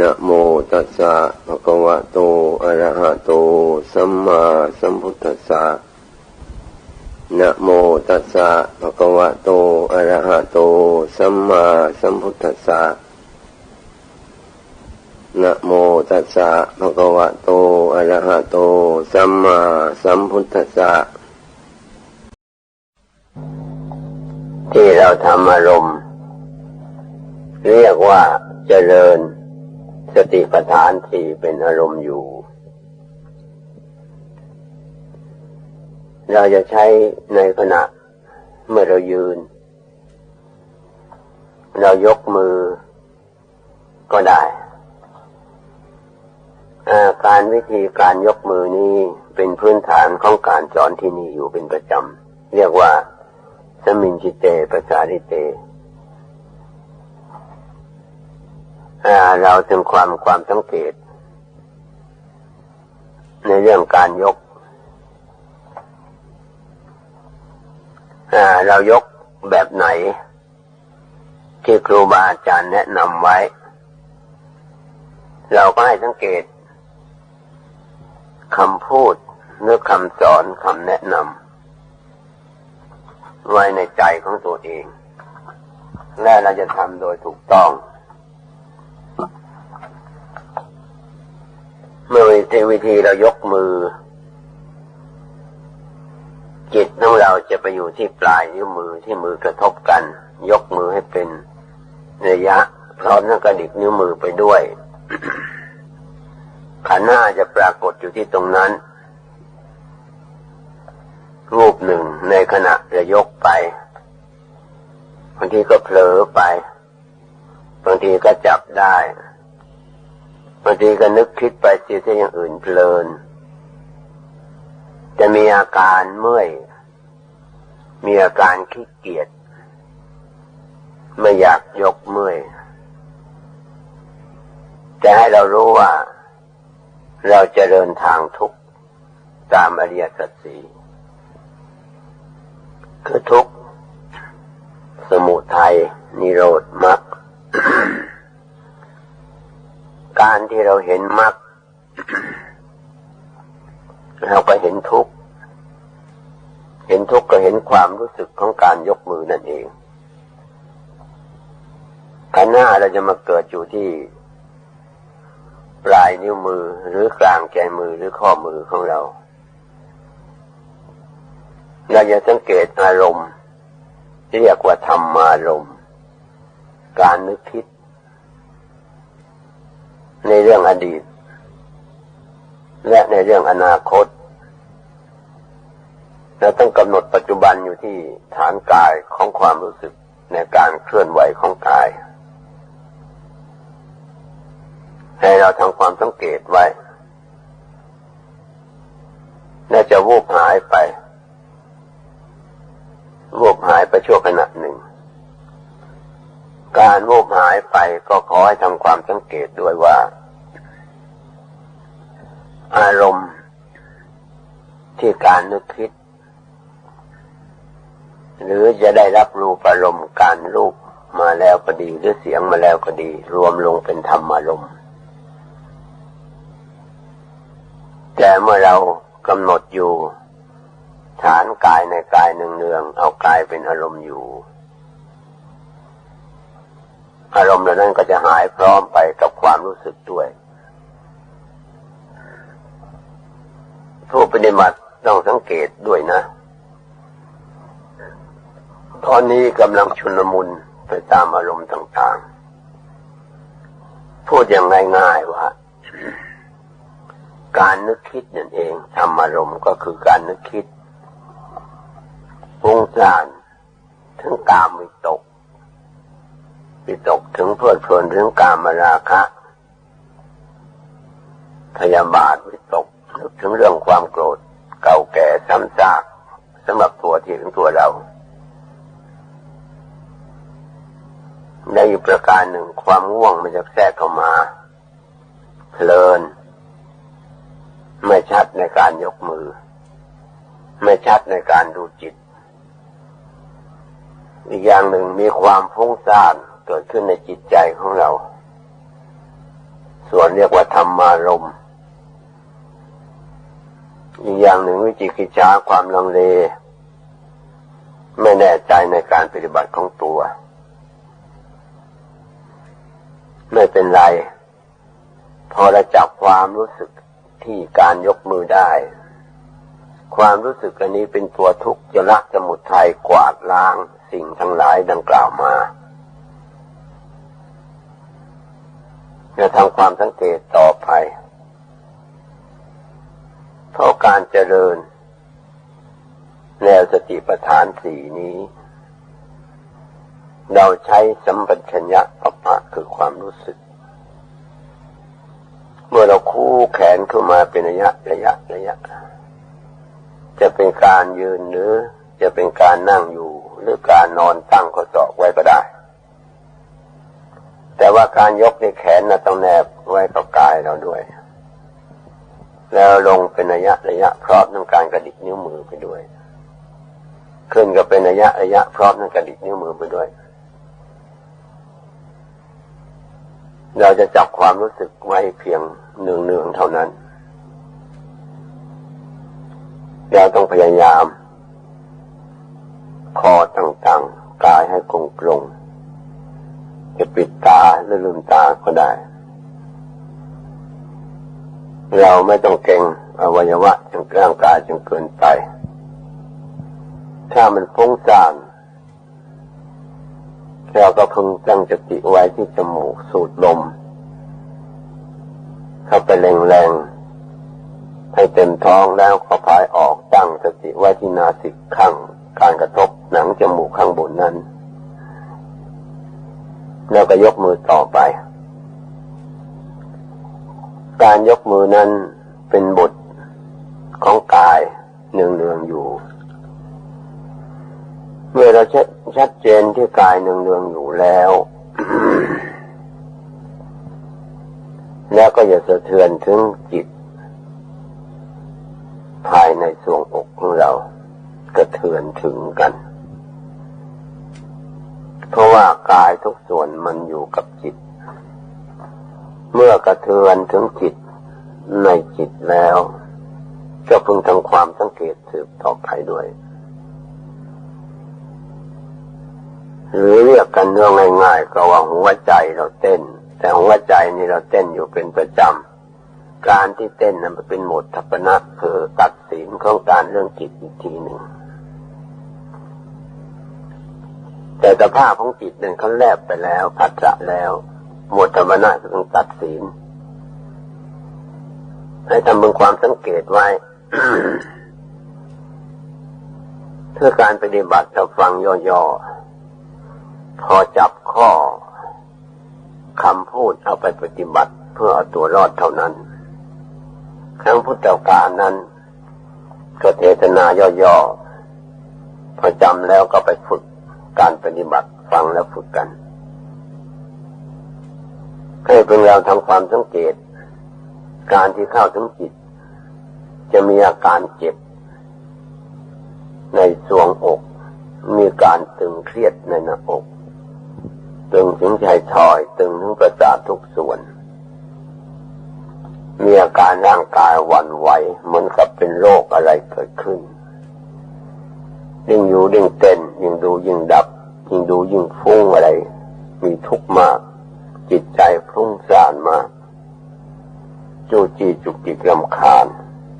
นะโมตัสสะภะคะวะโต อะระหะโต สัมมาสัมพุทธัสสะนะโมตัสสะภะคะวะโต อะระหะโต สัมมาสัมพุทธัสสะนะโมตัสสะภะคะวะโต อะระหะโต สัมมาสัมพุทธัสสะที่เราทำอารมณ์ เรียกว่าเจริญ สติปัฏฐานสี่เป็นอารมณ์อยู่ เราจะใช้ในขณะเมื่อเรายืน เรายกมือก็ได้การวิธีการยกมือนี้เป็นพื้นฐานของการสอนที่นี่อยู่เป็นประจำ เรียกว่าสมินจิเตปสาริเต เราถึงความความสังเกต ในเรื่องการยกเรายกแบบไหน ที่ครูบาอาจารย์แนะนำไว้ เราก็ให้สังเกตคำพูดหรือคำสอนคำแนะนำไว้ในใจของตัวเอง และเราจะทำโดยถูกต้องเมื่อ วิธีวิธีเรายกมือ จิตของเราจะไปอยู่ที่ปลายนิ้วมือที่มือกระทบกัน ยกมือให้เป็นระยะ พร้อมทั้งกระดิกนิ้วมือไปด้วยขันห้าจะปรากฏอยู่ที่ตรงนั้น รูปหนึ่งในขณะจะยกไปบางทีก็เผลอไปบางทีก็จับได้ บางทีก็นึกคิดไปเสียที่อย่างอื่นเพลิน จะมีอาการเมื่อย มีอาการขี้เกียจ ไม่อยากยกเมื่อย จะให้เรารู้ว่า เราจะเดินทางทุกตามอริยสัจสีคือทุกสมุทัยนิโรธมรรค การที่เราเห็นมรรคเราก็เห็นทุกข์ เห็นทุกข์ก็เห็นความรู้สึกของการยกมือนั่นเองขันหน้าเราจะมาเกิดอยู่ที่ ปลายนิ้วมือหรือกลางแกมือหรือข้อมือของเรา เราจะสังเกตอารมณ์เรียกว่าธรรมารมณ์ การนึกคิด ในเรื่องอดีต และในเรื่องอนาคตเราต้องกำหนดปัจจุบันอยู่ที่ฐานกายของความรู้สึกในการเคลื่อนไหวของกาย ให้เราทำความสังเกตไว้ น่าจะวูบหายไป วูบหายไปชั่วขณะหนึ่ง การวูบหายไปก็ขอให้ทำความสังเกตด้วยว่า อารมณ์ที่การนึกคิด หรือจะได้รับรู้อารมณ์การรูปมาแล้วก็ดี หรือเสียงมาแล้วก็ดี รวมลงเป็นธรรมอารมณ์ แต่เมื่อเรากำหนดอยู่ ฐานกายในกายเนืองๆเอากายเป็นอารมณ์อยู่ อารมณ์เหล่านั้นก็จะหายพร้อมไปกับความรู้สึกด้วย ผู้ปฏิบัติต้องสังเกตด้วยนะ ตอนนี้กำลังชุนมุนไปตามอารมณ์ต่างๆ พูดอย่างง่ายๆว่า การนึกคิดนั่นเองธรรมอารมณ์ก็คือการนึกคิดฟุ้งซ่านถึงกามวิตก วิตกถึงเพลิดเพลินถึงกามราคะ พยาบาทวิตกนึกถึงเรื่องความโกรธ เก่าแก่ซ้ำซากสำหรับตัวที่ถึงตัวเราในอีกประการหนึ่งความง่วงมันจะแทรกเข้ามา เพลิน ไม่ชัดในการยกมือ ไม่ชัดในการดูจิต อีกอย่างหนึ่งมีความฟุ้งซ่าน เกิดขึ้นในจิตใจของเรา ส่วนเรียกว่าธรรมารมอีกอย่างหนึ่งวิจิกิจฉาความลังเล ไม่แน่ใจในการปฏิบัติของตัว ไม่เป็นไร พอเราจับความรู้สึกที่การยกมือได้ ความรู้สึกอันนี้เป็นตัวทุกข์จะละสมุทัยกวาดล้างสิ่งทั้งหลายดังกล่าวมา จะทำความสังเกตต่อไป เพราะการเจริญ แนวสติปัฏฐานสี่นี้ เราใช้สัมปชัญญะปะปะคือความรู้สึก เมื่อเราคู่แขนขึ้นมาเป็นระยะระยะระยะ จะเป็นการยืนหรือจะเป็นการนั่งอยู่หรือการนอนตั้งข้อศอกไว้ก็ได้ ว่าการยกในแขนนะต้องแนบไว้กับกายเราด้วย แล้วลงเป็นระยะระยะพร้อมทั้งการกระดิกนิ้วมือไปด้วย ขึ้นก็เป็นระยะระยะพร้อมทั้งกระดิกนิ้วมือไปด้วย เราจะจับความรู้สึกไว้เพียงเนืองเนืองๆเท่านั้น เราต้องพยายาม คอตางๆ กายให้กลงกลงๆจะ ปิดตาหรือลืมตาก็ได้ เราไม่ต้องเก่งอวัยวะจนร่างกายจนเกินไป ถ้ามันฟุ้งซ่านเราก็พึงตั้งสติไว้ที่จมูกสูดลม เข้าไปแรงๆ ให้เต็มท้องแล้วขอพายออกตั้งสติไว้ที่นาสิกข้างการกระทบหนังจมูกข้างบนนั้น แล้วก็ยกมือต่อไป การยกมือนั้นเป็นบทของกายเนืองๆอยู่ เมื่อเราชัดชัดเจนที่กายเนืองๆอยู่แล้ว แล้วก็อย่าสะเทือนถึงจิต ภายในสวงอกของเรากระเทือนถึงกัน เพราะว่า กายทุกส่วนมันอยู่กับจิต เมื่อกระเทือนถึงจิตในจิตแล้วก็พึงทำความสังเกตสืบต่อไปด้วย หรือเรียกกันเรื่องง่ายๆก็ว่าหัวใจเราเต้น แต่หัวใจนี่เราเต้นอยู่เป็นประจำการที่เต้นนั้นเป็นโหมดทัปนะคือตัดสินของการเรื่องจิตอีกทีหนึ่ง แต่สภาพของจิตนั้นเขาแลบไปแล้วพัฒระแล้ว หมดธรรมนะก็ต้องตัดสินให้ทำเป็นความสังเกตไว้เพื่อการปฏิบัติเราฟังย่อๆพอจับข้อคำพูดเอาไปปฏิบัติเพื่อเอาตัวรอดเท่านั้น ครั้งพุทธกาลนั้นก็เทศนาย่อๆพอจำแล้วก็ไปฝึก การปฏิบัติฟังแล้วฝึกกัน ให้เป็นเราทำความสังเกต การที่เข้าถึงจิต จะมีอาการเจ็บ ในสวงอก มีการตึงเครียดในหน้าอก ตึงถึงชายทอย ตึงถึงประสาททุกส่วน มีอาการร่างกายวันไหวเหมือนกับเป็นโรคอะไรเกิดขึ้น ยิ่งอยู่ยิ่งเต้นยิ่งดูยิ่งดับ ยิ่งดูยิ่งฟุ้งอะไร มีทุกข์มาก จิตใจฟุ้งซ่านมากจู้จี้จุกจิกลำคาญ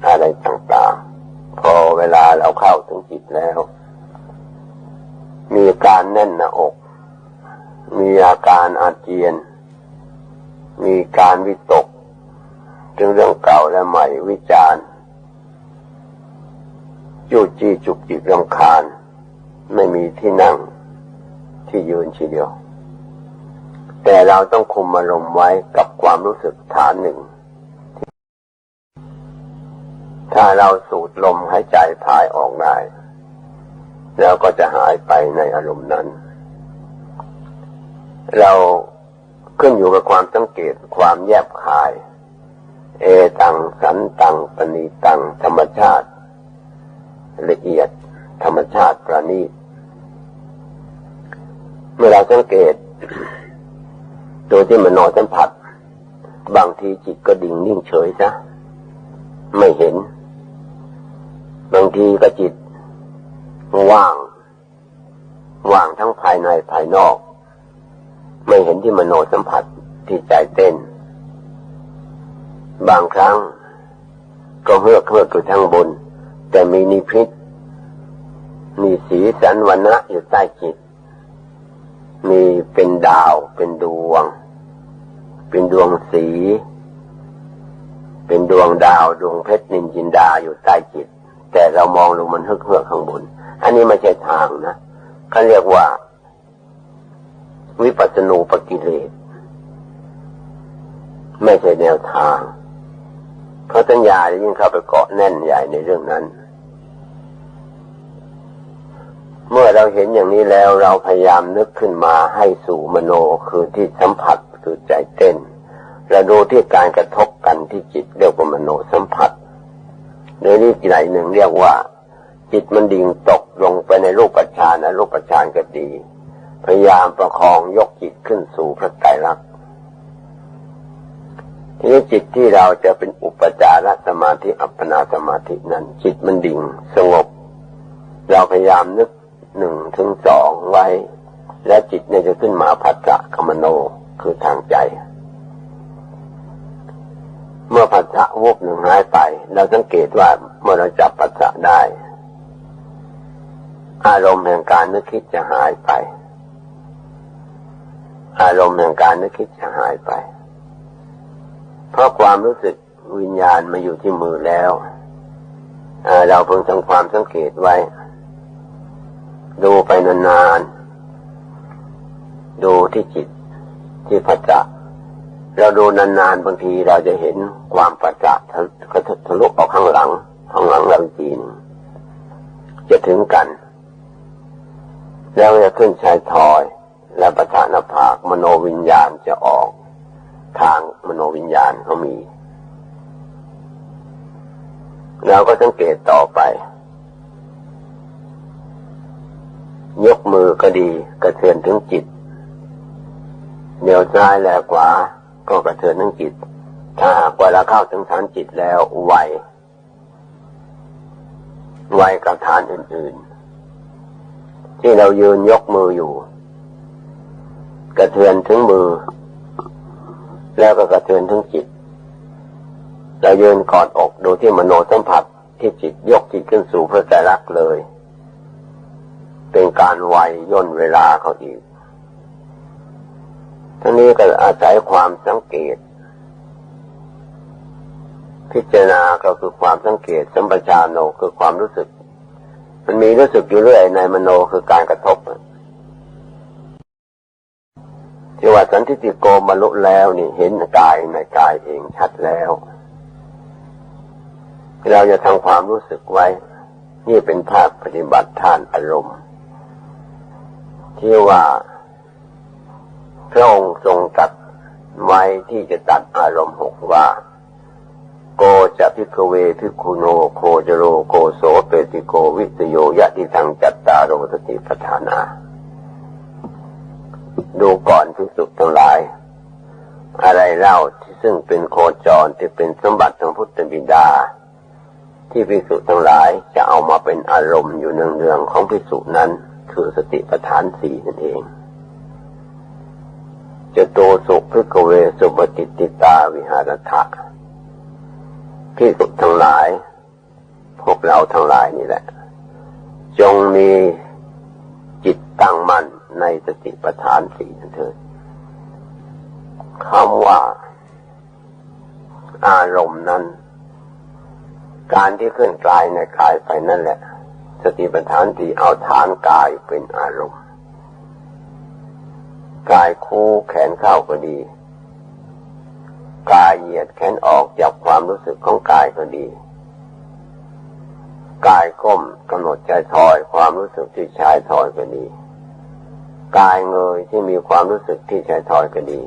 อะไรต่างๆ พอเวลาเราเข้าถึงจิตแล้ว มีการแน่นหน้าอก มีอาการอาเจียน มีการวิตกถึงเรื่องเก่าและใหม่วิจารณ์ จู้จี้จุกจิกลำคาญ ไม่มีที่นั่งที่ยืนทีเดียว แต่เราต้องคุมอารมณ์ไว้กับความรู้สึกฐานหนึ่ง ถ้าเราสูดลมหายใจพายออกได้แล้วก็จะหายไปในอารมณ์นั้น เราขึ้นอยู่กับความสังเกตความแยบคาย เอตังสันตังปณีตังธรรมชาติ ละเอียด ธรรมชาติประณีตเมื่อเราสังเกตตัวที่มันนอนสัมผัส บางทีจิตก็ดิ่งนิ่งเฉยซะไม่เห็น บางทีก็จิต ว่าง ว่างทั้งภายในภายนอก ไม่เห็นที่มโนสัมผัสที่ใจเต้น บางครั้ง ก็เฮือกเฮือกอยู่ทางบน แต่มีนิพิษมีสีสันวันนะอยู่ใต้จิต มีเป็นดาวเป็นดวง เป็นดวงสี เป็นดวงดาวดวงเพชรนินจินดาอยู่ใต้จิต แต่เรามองลงมันเฮือกเฮือกข้างบน อันนี้ไม่ใช่ทางนะเขาเรียกว่า วิปัสสนูปกิเลสไม่ใช่แนวทาง เพราะสัญญาจะยิ่งเข้าไปเกาะแน่นใหญ่ในเรื่องนั้น เมื่อเราเห็นอย่างนี้แล้วเราพยายามนึกขึ้นมาให้สู่มโนคือที่สัมผัสคือใจเต้นเราดูที่การกระทบกันที่จิตเรียกว่ามโนสัมผัสในนี้ไหนหนึ่งเรียกว่า จิตมันดิ่งตกลงไปในรูปปัจจานอรูปปัจจานก็ดี พยายามประคองยกจิตขึ้นสู่พระไตรลักษณ์ทีนี้จิตที่เราจะเป็นอุปจารสมาธิอัปปนาสมาธินั้น จิตมันดิ่งสงบ เราพยายามนึก หนึ่งถึงสองไว้ และจิตเนี่ยจะขึ้นมาผัสสะคมโนคือทางใจ เมื่อผัสสะวูบหนึ่งหายไป เราสังเกตว่าเมื่อเราจับผัสสะได้ อารมณ์แห่งการนึกคิดจะหายไป อารมณ์แห่งการนึกคิดจะหายไป เพราะความรู้สึกวิญญาณมาอยู่ที่มือแล้วเราเพิ่งทำความสังเกตไว้ ดูไปนานๆ ดูที่จิตที่ปัจจะเราดูนานๆบางทีเราจะเห็นความปัจจะทะลุออกข้างหลัง ข้างหลังเราจีนจะถึงกัน แล้วจะขึ้นชายทอย และประธานภาคมโนวิญญาณจะออก ทางมโนวิญญาณเขามีเราก็สังเกตต่อไป ยกมือก็ดี กระเทือนถึงจิตเดี๋ยวซ้ายแลกว่าก็กระเทือนถึงจิต ถ้าหากว่าเราเข้าถึงฐานจิตแล้วไวไวกับฐานอื่น ๆ ที่เรายืนยกมืออยู่ กระเทือนถึงมือ แล้วก็กระเทือนถึงจิต เรายืนกอดอกดูที่มโนสัมผัสที่จิตยกจิตขึ้นสู่พระใจรักเลย เป็นการไวย่นเวลาเขาอีกทั้งนี้ก็อาศัยความสังเกต พิจารณาก็คือความสังเกต สัมปชานโนคือความรู้สึก มันมีรู้สึกอยู่เรื่อยในมโนคือการกระทบที่ว่าสันทิติโกบรรลุแล้วนี่เห็นกายในกายเองชัดแล้ว เราจะทำความรู้สึกไว้ นี่เป็นภาคปฏิบัติทานอารมณ์ ที่ว่าพระองค์ทรงตัดไว้ที่จะตัดอารมณ์หกว่า โกจะพิกเวพิคุโนโคจโรโกโสเปติโกวิสโยยะติทังจัตตาโรสติปทานา ดูก่อนที่สุดทั้งหลาย อะไรเล่าที่ซึ่งเป็นโคจรที่เป็นสมบัติของพุทธบิดา ที่พิสุทั้งหลายจะเอามาเป็นอารมณ์อยู่เนืองๆของพิสุนั้น คือสติปัฏฐานสี่นั่นเอง จะโตสุพิกเวสุปฏิติตาวิหารถะพิสุดทั้งหลาย พวกเราทั้งหลายนี่แหละ จงมีจิตตั้งมั่นในสติปัฏฐานสี่นั่นเถิดคำว่า อารมณ์นั้น การที่เคลื่อนกลายในกายไปนั่นแหละ สติปัฏฐานสี่เอาฐานกายเป็นอารมณ์ กายคู่แขนเข้าก็ดี กายเหยียดแขนออกจากความรู้สึกของกายก็ดี กายก้มกำหนดใจถอยความรู้สึกที่ชายถอยก็ดี กายเงยที่มีความรู้สึกที่ใช้ถอยก็ดี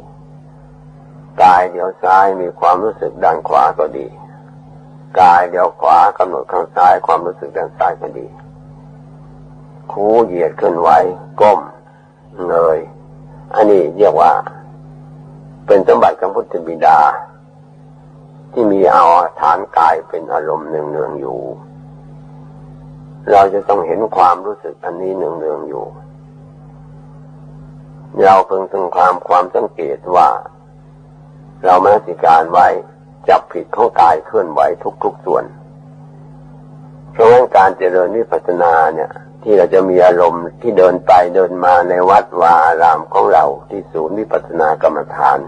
กายเดี๋ยวซ้ายมีความรู้สึกด้านขวาก็ดีกายเดี๋ยวขวากำหนดข้างซ้ายความรู้สึกด้านซ้ายก็ดี คูเหยียดขึ้นไหวก้มเงยอันนี้เรียกว่า เป็นสมบัติของพุทธบิดา ที่มีเอาฐานกายเป็นอารมณ์เนืองๆอยู่ เราจะต้องเห็นความรู้สึกอันนี้เนืองๆอยู่เราเพิ่งถึงความความสังเกตว่า เรามาสิการไว้จับผิดของกายเคลื่อนไหวทุกๆส่วน เพราะงั้นการเจริญวิปัสสนาเนี่ย ที่เราจะมีอารมณ์ที่เดินไปเดินมาในวัดวาอารามของเราที่ศูนย์วิปัสสนากรรมฐาน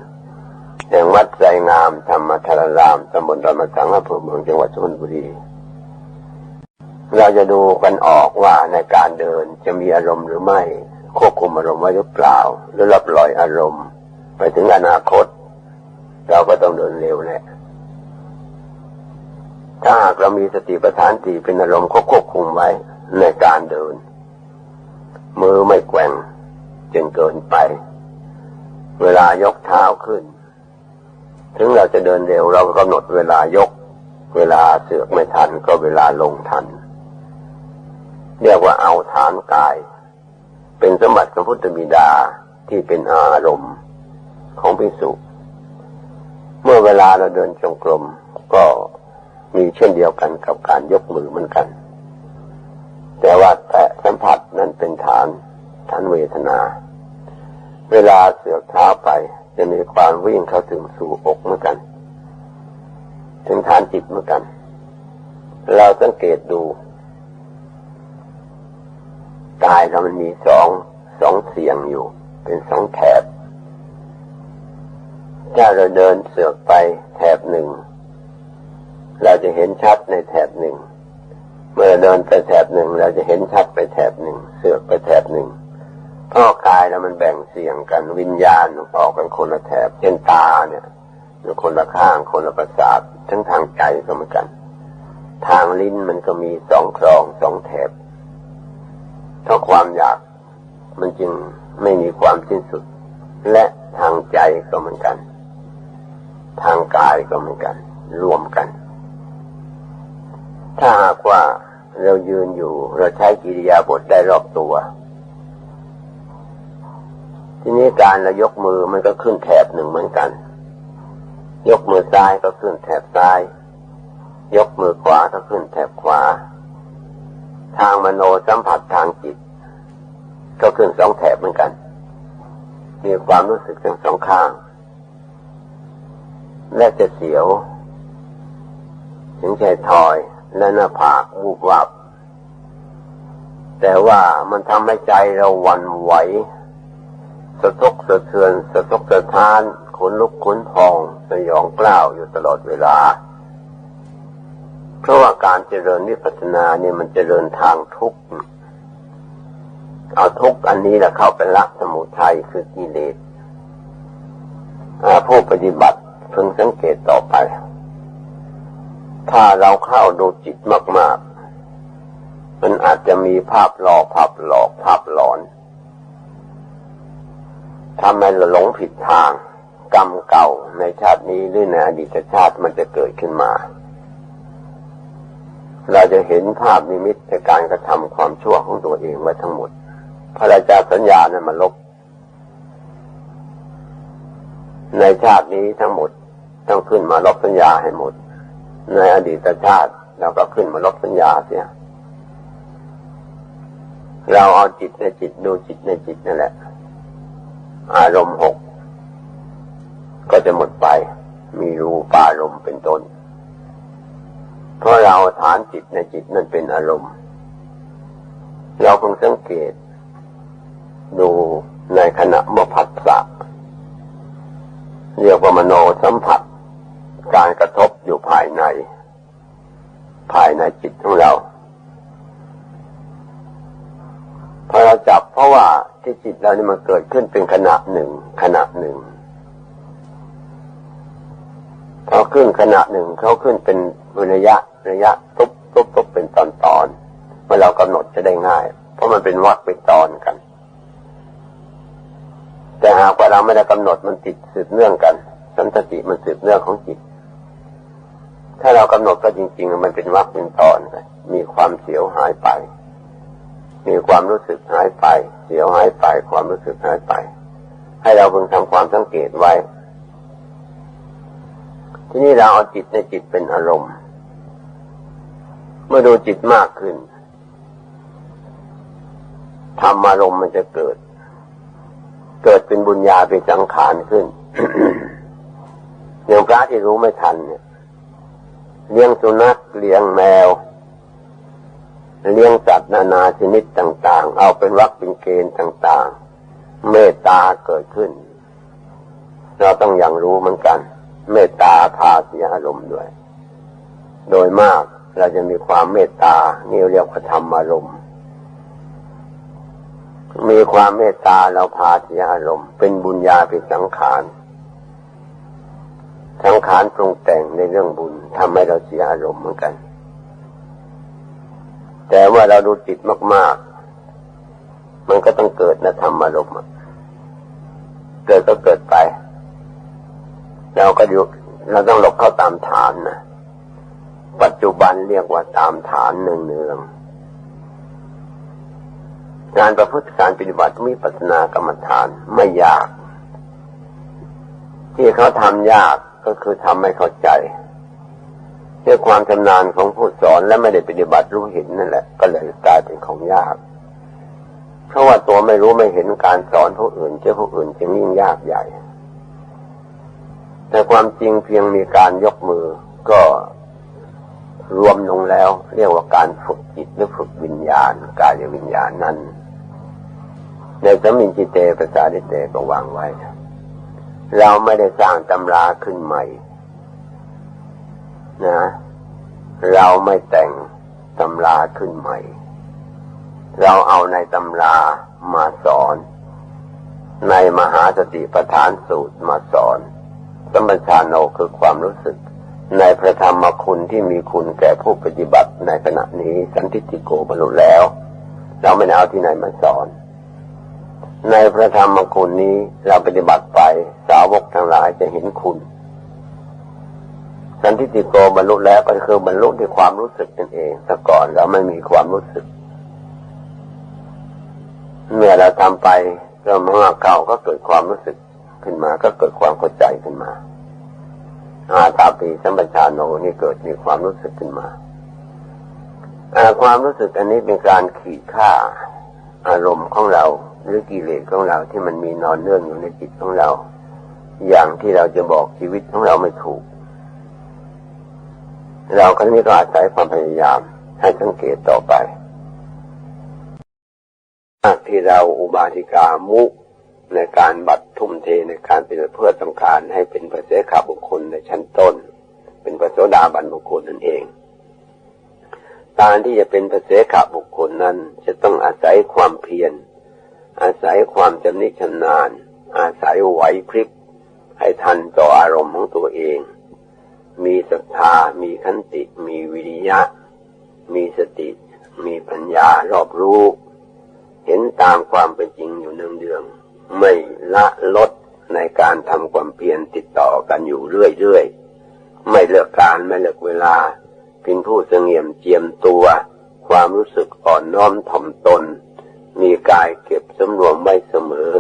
แห่งวัดใจงามธรรมธารารามตำบลรามสังอำเภอเมืองจังหวัดสุพรรณบุรีเราจะดูกันออกว่าในการเดินจะมีอารมณ์หรือไม่ ควบคุมอารมณ์ไว้หรือเปล่า หรือรับลอยอารมณ์ ไปถึงอนาคต เราก็ต้องเดินเร็วแหละถ้าหากเรามีสติปัฏฐานสี่เป็นอารมณ์ก็ควบคุมไว้ ในการเดิน มือไม่แกว่งจนเกินไป เวลายกเท้าขึ้น ถึงเราจะเดินเร็วเราก็กำหนดเวลายก เวลาเสือกไม่ทันก็เวลาลงทัน เรียกว่าเอาฐานกาย เป็นสมบัติของพุทธบิดาที่เป็นอารมณ์ของพิสุเมื่อเวลาเราเดินจงกรมก็มีเช่นเดียวกันกับการยกมือเหมือนกัน แต่ว่าแต่สัมผัสนั้นเป็นฐานฐานเวทนา เวลาเสือกเท้าไป จะมีความวิ่งเข้าถึงสู่อกเหมือนกัน ถึงฐานจิตเหมือนกัน เราสังเกตดูกายเรามันมีสองสองเสียงอยู่ เป็นสองแถบถ้าเราเดินเสือกไปแถบหนึ่ง เราจะเห็นชัดในแถบหนึ่ง เมื่อเดินไปแถบหนึ่งเราจะเห็นชัดไปแถบหนึ่งเสือกไปแถบหนึ่งเพราะกายแล้วมันแบ่งเสียงกันวิญญาณออกกันคนละแถบเช่นตาเนี่ยอยู่คนละข้างคนละประสาททั้งทางใจก็เหมือนกัน ทางลิ้นมันก็มีสองครองสองแถบเพราะความอยากมันจึงไม่มีความสิ้นสุด และทางใจก็เหมือนกัน ทางกายก็เหมือนกัน รวมกัน ถ้าหากว่า เรายืนอยู่ เราใช้กิริยาบทได้รอบตัว ทีนี้การเรายกมือมันก็ขึ้นแถบหนึ่งเหมือนกัน ยกมือซ้ายก็ขึ้นแถบซ้าย ยกมือขวาก็ขึ้นแถบขวา ทางมโนสัมผัสทางจิต ก็ขึ้นสองแถบเหมือนกัน มีความรู้สึกทั้งสองข้าง และจะเสียว ถึงใจทอย และหน้าผากวูบวับ แต่ว่ามันทำให้ใจเราหวันไหว สะทกสะเทือน สะทกสะท้านขนลุกขนพองสยองกล้าวอยู่ตลอดเวลา เพราะว่าการเจริญวิปัสสนาเนี่ยมันเจริญทางทุกข์เอาทุกข์อันนี้แหละเข้าไปละสมุทัยคือกิเลสผู้ปฏิบัติพึงสังเกตต่อไป ถ้าเราเข้าดูจิตมาก ๆ มันอาจจะมีภาพหลอกภาพหลอกภาพหลอนทำให้เราหลงผิดทาง กรรมเก่าในชาตินี้หรือในอดีตชาติมันจะเกิดขึ้นมา เราจะเห็นภาพนิมิตในการกระทำความชั่วของตัวเองไว้ทั้งหมด พระราชาสัญญาเนั้นมาลบ ในชาตินี้ทั้งหมดต้องขึ้นมาลบสัญญาให้หมด ในอดีตชาติเราก็ขึ้นมาลบสัญญาเสีย เราเอาจิตในจิตดูจิตในจิตนั่นแหละ อารมณ์หก ก็จะหมดไป มีรูปารมณ์เป็นต้น เพราะเราฐานจิตในจิตนั่นเป็นอารมณ์ เราคงสังเกต ดูในขณะมพัสสะเรียกว่ามโนสัมผัส การกระทบอยู่ภายใน ภายในจิตของเราพอเราจับเพราะว่าที่จิตเรานี่มันเกิดขึ้นเป็นขณะหนึ่ง ขณะหนึ่งเขาขึ้นขณะหนึ่งเขาขึ้นเป็นระยะระยะตุบตุบตุบเป็นตอนตอนเมื่อเรากำหนดจะได้ง่าย เพราะมันเป็นวักเป็นตอนกัน แต่หากว่าเราไม่ได้กำหนดมันติดสืบเนื่องกัน สันติมันสืบเนื่องของจิต ถ้าเรากำหนดก็จริง ๆ มันเป็นวักเป็นตอนมีความเสียวหายไป มีความรู้สึกหายไป เสียวหายไป ความรู้สึกหายไป ให้เราเพิ่งทำความสังเกตไว้ ทีนี้เราเอาจิตในจิตเป็นอารมณ์ เมื่อดูจิตมากขึ้นธรรมอารมณ์มันจะเกิด เกิดเป็นบุญญาเป็นสังขารขึ้นอย่างพระที่รู้ไม่ทันเนี่ย เลี้ยงสุนัขเลี้ยงแมว เลี้ยงสัตว์นานาชนิดต่าง ๆ เอาเป็นวักเป็นเกณฑ์ต่าง ๆ เมตตาเกิดขึ้น เราต้องอย่างรู้เหมือนกัน เมตตาพาเสียอารมณ์ด้วย โดยมากเราจะมีความเมตตา นี่เรียกว่าธรรมอารมณ์ มีความเมตตาเราพาเสียอารมณ์ เป็นบุญญาเป็นสังขาร สังขารปรุงแต่งในเรื่องบุญทำให้เราเสียอารมณ์เหมือนกัน แต่ว่าเราดูจิตมาก ๆ มันก็ต้องเกิดนะธรรมอารมณ์เกิดก็เกิดไป เราก็อยู่เราต้องหลบเข้าตามฐานนะปัจจุบันเรียกว่าตามฐานเนืองๆการประพฤติการปฏิบัติมีปัสนากรรมฐานไม่ยาก ที่เขาทำยากก็คือทำไม่เข้าใจด้วยความชำนาญของผู้สอนและไม่ได้ปฏิบัติรู้เห็นนั่นแหละ ก็เลยกลายเป็นของยาก เพราะว่าตัวไม่รู้ไม่เห็นการสอนผู้อื่นเจ้าผู้อื่นจึงยิ่งยากใหญ่ แต่ความจริงเพียงมีการยกมือก็รวมลงแล้ว เรียกว่าการฝึกจิตหรือฝึกวิญญาณ กายวิญญาณนั้น ในสมิงจิเตภาษาดิเตก็วางไว้ เราไม่ได้สร้างตำราขึ้นใหม่นะ เราไม่แต่งตำราขึ้นใหม่ เราเอาในตำรามาสอน ในมหาสติปัฏฐานสูตรมาสอนสัมปชานโนคือความรู้สึก ในพระธรรมคุณที่มีคุณแก่ผู้ปฏิบัติในขณะนี้สันติโกบรรลุแล้ว เราไม่เอาที่ไหนมาสอน ในพระธรรมคุณนี้เราปฏิบัติไปสาวกทั้งหลายจะเห็นคุณ สันติติโกบรรลุแล้วก็คือบรรลุด้วยความรู้สึกนั่นเองแต่ก่อนเราไม่มีความรู้สึก เมื่อเราทำไปเรามากเก่าก็เกิดความรู้สึกขึ้นมา ก็เกิดความเข้าใจขึ้นมาอาตาปีสัมปชานโนนี่เกิดมีความรู้สึกขึ้นมาความรู้สึกอันนี้เป็นการขีดค่าอารมณ์ของเรา หรือกิเลสของเราที่มันมีนอนเนื่องอยู่ในจิตของเรา อย่างที่เราจะบอกชีวิตของเราไม่ถูก เราครั้นี้ก็อาศัยความพยายามให้สังเกตต่อไปที่เราอุบาสิกามุในการบัตรทุ่มเทในการเป็นเพื่อต้องการให้เป็นพระเสขาบุคคลในชั้นต้น เป็นพระโสดาบันบุคคลนั่นเองการที่จะเป็นพระเสขาบุคคลนั้น จะต้องอาศัยความเพียร อาศัยความจำนิชำนาญ อาศัยไหวพริบให้ทันต่ออารมณ์ของตัวเอง มีศรัทธา มีขันติ มีวิริยะ มีสติ มีปัญญารอบรู้ เห็นตามความเป็นจริงอยู่เนืองๆ ไม่ละลดในการทำความเพียรติดต่อกันอยู่เรื่อยๆ ไม่เลือกการไม่เลือกเวลาเป็นผู้เสงี่ยมเจียมตัว ความรู้สึกอ่อนน้อมถ่อมตน มีกายเก็บสำรวมไว้เสมอ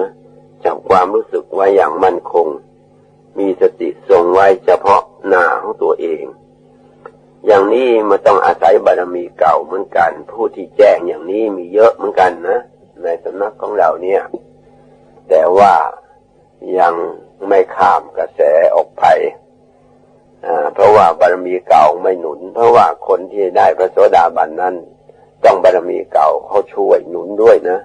จับความรู้สึกไว้อย่างมั่นคง มีสติทรงไว้เฉพาะหน้าของตัวเอง อย่างนี้มันต้องอาศัยบารมีเก่าเหมือนกัน ผู้ที่แจ้งอย่างนี้มีเยอะเหมือนกันนะ ในสำนักของเราเนี่ย แต่ว่ายังไม่ข้ามกระแสออกไปเพราะว่าบารมีเก่าไม่หนุน เพราะว่าคนที่ได้พระโสดาบันนั้น ต้องบารมีเก่าเขาช่วยหนุนด้วยนะ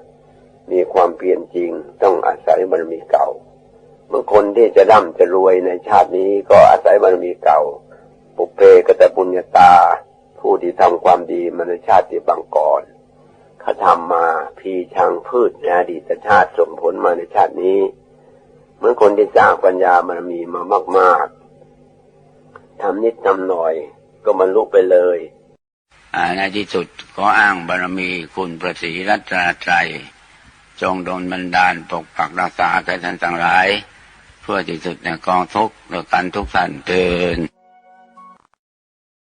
มีความเพียรจริงต้องอาศัยบารมีเก่าบางคนที่จะร่ำจะรวยในชาตินี้ก็อาศัยบารมีเก่า ปุเพกตปุญญาตา ผู้ที่ทำความดีมาในชาติบางก่อนเขาทำมาพีชังพืชในอดีตชาติสมผลมาในชาตินี้เมื่อคนที่สร้างปัญญาบารมีมามาก ๆทำนิดทำหน่อยก็บรรลุไปเลย ในที่สุดขออ้างบารมีคุณพระศรีรัตนตรัยจงโดนบันดาลปกปักรักษาแก่ท่านทั้งหลาย เพื่อที่สุดในกองทุกข์และกันทุกท่านเตือน